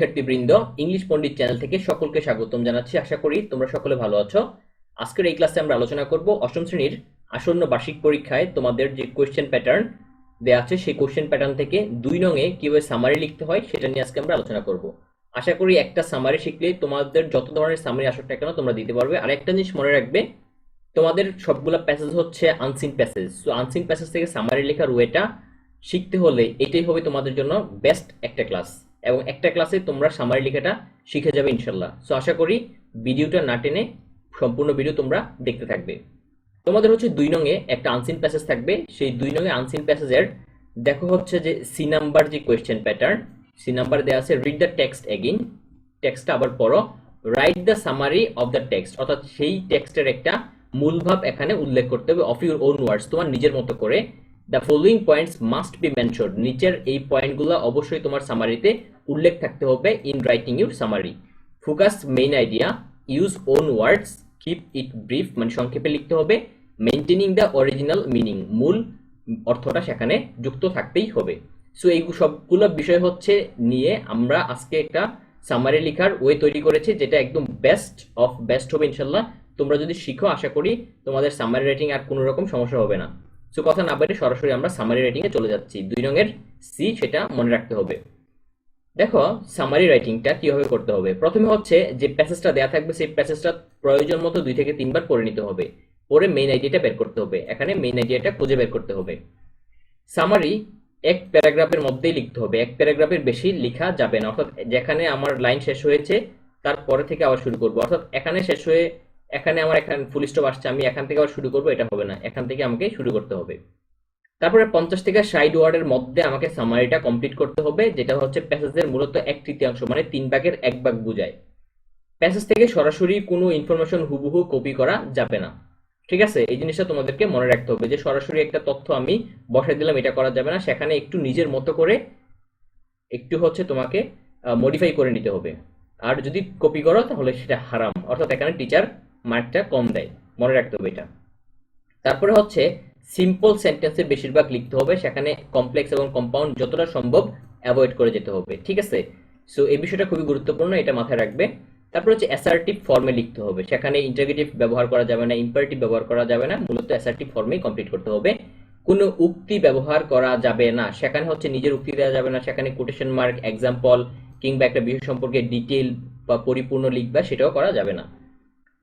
শিক্ষার্থীবৃন্দ, ইংলিশ পণ্ডিত চ্যানেল থেকে সকলকে স্বাগতম জানাচ্ছি। আশা করি তোমরা সকলে ভালো আছো। আজকের এই ক্লাসে আমরা আলোচনা করব অষ্টম শ্রেণির আসন্ন বার্ষিক পরীক্ষায় তোমাদের যে কোয়েশ্চেন প্যাটার্ন দেওয়া আছে, সেই কোয়েশ্চেন প্যাটার্ন থেকে দুই নঙে কীভাবে সামারি লিখতে হয় সেটা নিয়ে আজকে আমরা আলোচনা করব। আশা করি একটা সামারি শিখলেই তোমাদের যত ধরনের সামারি আসুক না কেন তোমরা দিতে পারবে। আর একটা জিনিস মনে রাখবে, তোমাদের সবগুলা প্যাসেজ হচ্ছে unseen passage so unseen passage থেকে সামারি লেখার ওয়েটা শিখতে হলে এটাই হবে তোমাদের জন্য বেস্ট একটা ক্লাস এবং একটা ক্লাসে তোমরা সামারি লেখাটা শিখে যাবে ইনশাল্লাহ। সো আশা করি ভিডিওটা না টেনে সম্পূর্ণ ভিডিও তোমরা দেখতে থাকবে। তোমাদের হচ্ছে দুই নঙে একটা আনসিন প্যাসেজ থাকবে। সেই দুই নঙে আনসিন প্যাসেজের দেখো হচ্ছে যে সি নাম্বার যে কোয়েশ্চেন প্যাটার্ন সি নাম্বার দেওয়া আছে রিড দ্য টেক্সট এগেইন টেক্সটটা আবার পড়ো। Write the summary of the text অর্থাৎ সেই টেক্সটের একটা মূল ভাব এখানে উল্লেখ করতে হবে অফ ইউর ওন ওয়ার্ডস তোমার নিজের মতো করে। The following points must be mentioned নিচের এই পয়েন্টগুলো অবশ্যই তোমার সামারিতে উল্লেখ থাকতে হবে in writing your summary focus main idea use own words keep it brief মানে সংক্ষেপে লিখতে হবে মেনটেনিং দ্য অরিজিনাল মিনিং মূল অর্থটা সেখানে যুক্ত থাকতেই হবে। সো এই সবগুলো বিষয় হচ্ছে নিয়ে আমরা আজকে একটা সামারি লেখার ওয়ে তৈরি করেছি, যেটা একদম বেস্ট অফ বেস্ট হবে ইনশাল্লাহ। তোমরা যদি শিখো, আশা করি তোমাদের সামারি রাইটিং আর কোনো রকম সমস্যা হবে না। সো কথা না বাইরে সরাসরি আমরা সামারি রাইটিং এ চলে যাচ্ছি। দুই রঙের সি সেটা মনে রাখতে হবে। দেখো সামারি রাইটিংটা কীভাবে করতে হবে? প্রথমে হচ্ছে যে প্যাসেজটা দেয়া থাকবে, সেই প্যাসেজটা প্রয়োজন মতো দুই থেকে তিনবার পড়ে নিতে হবে। পরে মেইন আইডিয়াটা বের করতে হবে। এখানে মেইন আইডিয়াটা খুঁজে বের করতে হবে। সামারি এক প্যারাগ্রাফের মধ্যেই লিখতে হবে। এক প্যারাগ্রাফের বেশি লেখা যাবে না। অর্থাৎ যেখানে আমার লাইন শেষ হয়েছে, তারপরে থেকে আবার শুরু করব। অর্থাৎ এখানে শেষ হয়ে এখানে আমার এখানে ফুল স্টপ আসছে, আমি এখান থেকে আবার শুরু করব, এটা হবে না। এখান থেকে আমাকে শুরু করতে হবে। তারপরে পঞ্চাশ থেকে ষাট ওয়ার্ডের মধ্যে আমাকে সামারিটা কমপ্লিট করতে হবে, যেটা হচ্ছে প্যাসেজের মূলত এক তৃতীয়াংশ মানে তিন ভাগের এক ভাগ বুঝায়। প্যাসেজ থেকে সরাসরি কোনো ইনফরমেশন হুবহু কপি করা যাবে না। ঠিক আছে? এই জিনিসটা তোমাদেরকে মনে রাখতে হবে যে, সরাসরি একটা তথ্য আমি বসাই দিলাম, এটা করা যাবে না। সেখানে একটু নিজের মতো করে একটু হচ্ছে তোমাকে মডিফাই করে নিতে হবে। আর যদি কপি করো, তাহলে সেটা হারাম। অর্থাৎ এখানে টিচার মার্কটা কম দেয়। মনে রাখতে হবে এটা। তারপরে হচ্ছে সিম্পল সেন্টেন্সের বেশিরভাগ লিখতে হবে। সেখানে কমপ্লেক্স এবং কম্পাউন্ড যতটা সম্ভব অ্যাভয়েড করে যেতে হবে। ঠিক আছে? সো এই বিষয়টা খুবই গুরুত্বপূর্ণ, এটা মাথায় রাখবে। তারপর হচ্ছে অ্যাসার্টিভ ফর্মে লিখতে হবে। সেখানে ইন্টারগেটিভ ব্যবহার করা যাবে না ইম্পারেটিভ ব্যবহার করা যাবে না। মূলত অ্যাসার্টিভ ফর্মেই কমপ্লিট করতে হবে। কোনো উক্তি ব্যবহার করা যাবে না। সেখানে হচ্ছে নিজের উক্তি দেওয়া যাবে না। সেখানে কোটেশন মার্ক এক্সাম্পল কিংবা একটা বিষয় সম্পর্কে ডিটেল বা পরিপূর্ণ লিখবা, সেটাও করা যাবে না।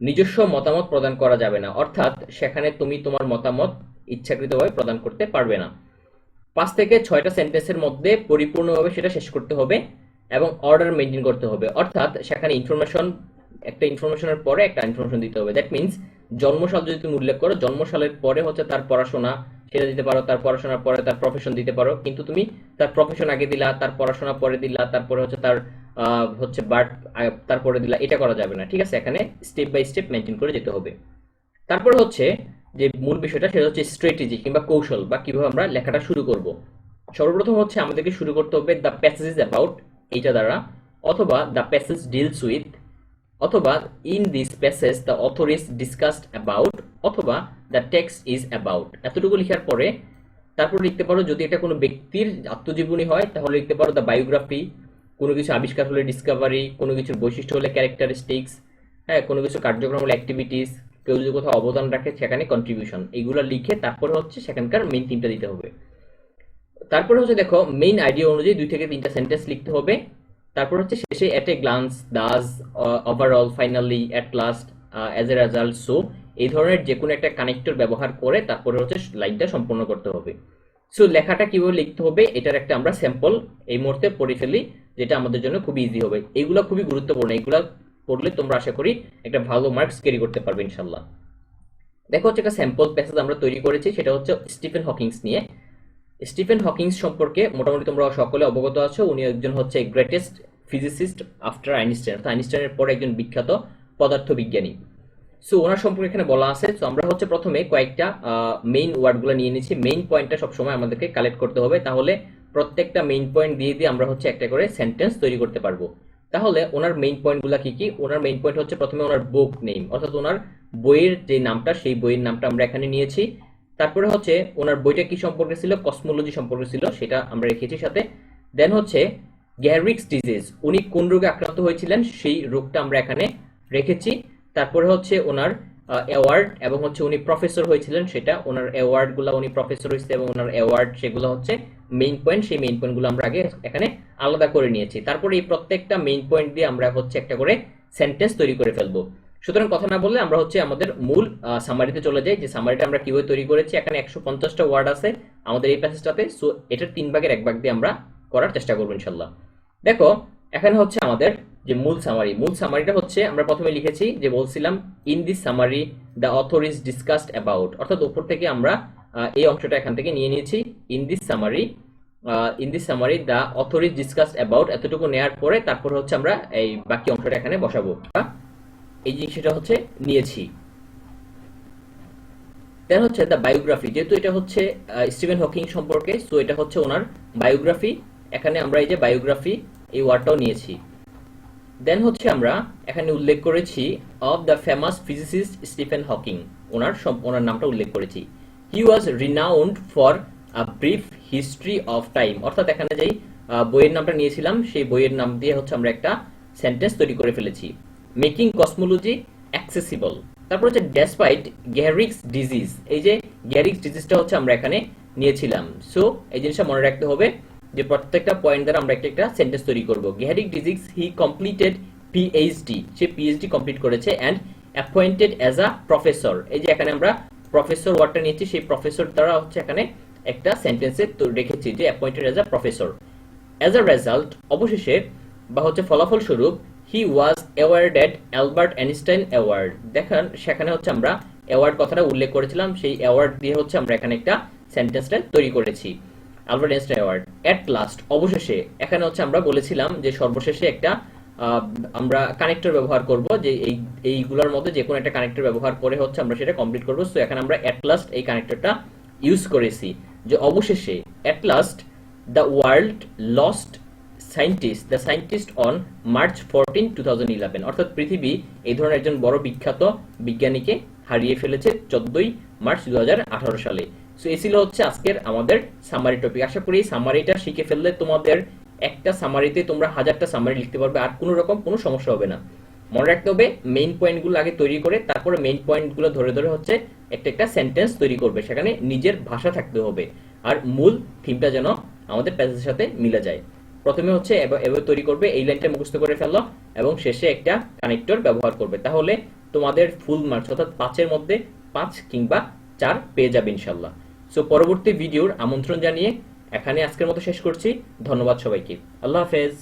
নিজস্ব মতামত প্রদান করা যাবে না। অর্থাৎ সেখানে তুমি তোমার মতামত ইচ্ছাকৃতভাবে প্রদান করতে পারবে না। পাঁচ থেকে ছয়টা সেন্টেন্সের মধ্যে পরিপূর্ণভাবে সেটা শেষ করতে হবে এবং অর্ডার মেনটেন করতে হবে। অর্থাৎ সেখানে ইনফরমেশন, একটা ইনফরমেশনের পরে একটা ইনফরমেশন দিতে হবে। দ্যাট মিনস জন্মসাল যদি তুমি উল্লেখ করো, জন্মসালের পরে হচ্ছে তার পড়াশোনা, সেটা দিতে পারো, তার পড়াশোনার পরে তার প্রফেশন দিতে পারো। কিন্তু তুমি তার প্রফেশন আগে দিলা, তার পড়াশোনা পরে দিলা, তারপরে হচ্ছে তার হচ্ছে বার্থ তারপরে দিলা, এটা করা যাবে না, ঠিক আছে? এখানে স্টেপ বাই স্টেপ মেনটেন করে যেতে হবে। তারপরে হচ্ছে যে মূল বিষয়টা, সেটা হচ্ছে স্ট্র্যাটেজি কিংবা কৌশল বা কীভাবে আমরা লেখাটা শুরু করব। সর্বপ্রথম হচ্ছে আমাদেরকে শুরু করতে হবে দ্য প্যাসেজ অ্যাবাউট এইটা দ্বারা, অথবা দ্য প্যাসেজ ডিলস উইথ অথবা in this passage the author is discussed about অথবা দ্য টেক্সট ইজ অ্যাবাউট এতটুকু লেখার পরে, তারপর লিখতে পারো, যদি এটা কোনো ব্যক্তির আত্মজীবনী হয়, তাহলে লিখতে পারো দ্য বায়োগ্রাফি কোনো কিছু আবিষ্কার হলে ডিসকভারি কোনো কিছুর বৈশিষ্ট্য হলে ক্যারেক্টারিস্টিক্স হ্যাঁ কোনো কিছু কার্যক্রম হলে অ্যাক্টিভিটিস কেউ যদি কোথাও অবদান রাখে সেখানে কন্ট্রিবিউশন এগুলো লিখে তারপরে হচ্ছে সেখানকার মেইন থিমটা দিতে হবে। তারপরে হচ্ছে দেখো মেইন আইডিয়া অনুযায়ী দুই থেকে তিনটা সেন্টেন্স লিখতে হবে। তারপর হচ্ছে শেষে at a glance thus overall finally at last as a result so এই ধরনের যে কোনো একটা কানেক্টর ব্যবহার করে তারপরে হচ্ছে লাইনটা সম্পূর্ণ করতে হবে। সো লেখাটা কীভাবে লিখতে হবে, এটার একটা আমরা স্যাম্পল এই মুহূর্তে পড়ে ফেলি, যেটা আমাদের জন্য খুবই ইজি হবে। এইগুলো খুবই গুরুত্বপূর্ণ, এইগুলো পড়লে তোমরা আশা করি একটা ভালো মার্কস ক্যারি করতে পারবে ইনশাল্লাহ দেখো হচ্ছে একটা স্যাম্পল প্যাসেজ আমরা তৈরি করেছি, সেটা হচ্ছে স্টিফেন হকিংস নিয়ে। স্টিফেন হকিংস সম্পর্কে মোটামুটি তোমরা সকলে অবগত আছো, উনি একজন হচ্ছে গ্রেটেস্ট ফিজিসিস্ট আফটার আইনস্টাইন অর্থাৎ আইনস্টাইনের পরে একজন বিখ্যাত পদার্থবিজ্ঞানী। সো ওনার সম্পর্কে এখানে বলা আছে। তো আমরা হচ্ছে প্রথমে কয়েকটা মেইন ওয়ার্ডগুলো নিয়ে নিচ্ছি। মেইন পয়েন্টটা সবসময় আমাদেরকে কালেক্ট করতে হবে। তাহলে প্রত্যেকটা মেইন পয়েন্ট দিয়ে দিয়ে আমরা হচ্ছে একটা করে সেন্টেন্স তৈরি করতে পারব। তাহলে ওনার মেইন পয়েন্টগুলো কি কি? ওনার মেইন পয়েন্ট হচ্ছে প্রথমে ওনার বুক নেম অর্থাৎ ওনার বইয়ের যে নামটা, সেই বইয়ের নামটা আমরা এখানে নিয়েছি। তারপরে হচ্ছে ওনার বইটা কি সম্পর্কে ছিল? কসমোলজি সম্পর্কে ছিল, সেটা আমরা রেখেছি সাথে। দেন হচ্ছে গ্যারিক্স ডিজিজ উনি কোন রোগে আক্রান্ত হয়েছিলেন? সেই রোগটা আমরা এখানে রেখেছি। তারপরে হচ্ছে ওনার অ্যাওয়ার্ড এবং হচ্ছে উনি প্রফেসর হয়েছিলেন সেটা। ওনার অ্যাওয়ার্ডগুলো উনি প্রফেসর হয়েছে এবং ওনার অ্যাওয়ার্ড সেগুলো হচ্ছে মেইন পয়েন্ট সেই মেইন পয়েন্টগুলো আমরা আগে এখানে আলাদা করে নিয়েছি। তারপরে এই প্রত্যেকটা মেইন পয়েন্ট দিয়ে আমরা হচ্ছে একটা করে সেন্টেন্স তৈরি করে ফেলব। সুতরাং কথা না বললে আমরা হচ্ছে আমাদের মূল সামারিতে চলে যাই। যে সামারিটা আমরা কীভাবে তৈরি করেছি, এখানে একশো পঞ্চাশটা ওয়ার্ড আছে আমাদের এই প্যাসেজটাতে সো এটার তিন ভাগের এক ভাগ দিয়ে আমরা করার চেষ্টা করব ইনশাল্লাহ। দেখো, এখানে হচ্ছে আমাদের যে মূল সামারি মূল সামারিটা হচ্ছে আমরা প্রথমে লিখেছি যে বলছিলাম in this summary the author is discussed about অর্থাৎ উপর থেকে আমরা এই অংশটা এখান থেকে নিয়ে নিয়েছি in this summary in this summary the author is discussed about এতটুকু নেওয়ার পরে তারপর হচ্ছে আমরা এই বাকি অংশটা এখানে বসাবো। এই জিনিসটা হচ্ছে নিয়েছি। দেন হচ্ছে দ্য বায়োগ্রাফি যেহেতু এটা হচ্ছে স্টিভেন হকিং সম্পর্কে সো এটা হচ্ছে ওনার বায়োগ্রাফি এখানে আমরা এই যে বায়োগ্রাফি এই ওয়ার্ডটাও নিয়েছি। দেন হচ্ছে আমরা এখানে উল্লেখ করেছি of the famous physicist Stephen Hawking ওনার ওনার নামটা উল্লেখ করেছি। He was renowned for a brief history of time অর্থাৎ এখানে যেই বইয়ের নামটা নিয়েছিলাম, সেই বইয়ের নাম দিয়ে হচ্ছে আমরা একটা সেন্টেন্স তৈরি করে ফেলেছি। মেকিং কসমোলজি অ্যাক্সেসিবল তারপর হচ্ছে ডেসপাইট গ্যারিক্স ডিজিজ এই যে গ্যারিক্স ডিজিজটা হচ্ছে আমরা এখানে নিয়েছিলাম। সো এই জিনিসটা মনে রাখতে হবে যে প্রত্যেকটা পয়েন্ট দ্বারা আমরা একটা একটা সেন্টেন্স তৈরি করব। Garrick disease he completed PhD say PhD complete করেছে and appointed as a professor এই যে এখানে আমরা প্রফেসর ওয়ার্ডটা নিয়েছি, সেই প্রফেসর দ্বারা হচ্ছে এখানে একটা সেন্টেন্সে রেখেছি যে appointed as a professor as a result অবশেষে বা হচ্ছে ফলাফল স্বরূপ he was awarded Albert Einstein award দেখেন, সেখানে হচ্ছে আমরা অ্যাওয়ার্ড কথাটা উল্লেখ করেছিলাম, সেই অ্যাওয়ার্ড দিয়ে হচ্ছে আমরা এখানে একটা সেন্টেন্সটা তৈরি করেছি। Albert Einstein award at last অবশেষে, এখানে হচ্ছে আমরা বলেছিলাম যে সর্বশেষে একটা আমরা কানেক্টর ব্যবহার করব, যে এই, এইগুলোর মধ্যে যে কোনো একটা কানেক্টর ব্যবহার করে হচ্ছে আমরা সেটা কমপ্লিট করব। সো এখানে আমরা অ্যাট লাস্ট এই কানেক্টরটা ইউজ করেছি। যে অবশেষে at last the world lost scientist the scientist on March fourteen two thousand eleven অর্থাৎ পৃথিবী এই ধরনের একজন বড় বিখ্যাত বিজ্ঞানীকে হারিয়ে ফেলেছে চোদ্দই মার্চ দু হাজার আঠারো সালে। সো এই ছিল হচ্ছে আজকের আমাদের সামারি টপিক আশা করি সামারিটা শিখে ফেললে তোমাদের একটা সামারিতে তোমরা হাজারটা সামারি লিখতে পারবে, আর কোনো রকম কোনো সমস্যা হবে না। মনে রাখতে হবে মেইন পয়েন্টগুলো আগে তৈরি করে তারপরে মেইন পয়েন্টগুলো ধরে ধরে হচ্ছে একটা একটা সেন্টেন্স তৈরি করবে, সেখানে নিজের ভাষা থাকতে হবে, আর মূল থিমটা যেন আমাদের প্যাসেজের সাথে মিলে যায়। প্রথমে হচ্ছে এভাবে তৈরি করবে, এই লাইনটা মুখস্থ করে ফেলল এবং শেষে একটা কানেক্টর ব্যবহার করবে। তাহলে তোমাদের ফুল মার্কস অর্থাৎ পাঁচের মধ্যে পাঁচ কিংবা চার পেয়ে যাবে ইনশাল্লাহ সো পরবর্তী ভিডিওর আমন্ত্রণ জানিয়ে এখানে আজকের মতো শেষ করছি। ধন্যবাদ সবাইকে। আল্লাহ হাফেজ।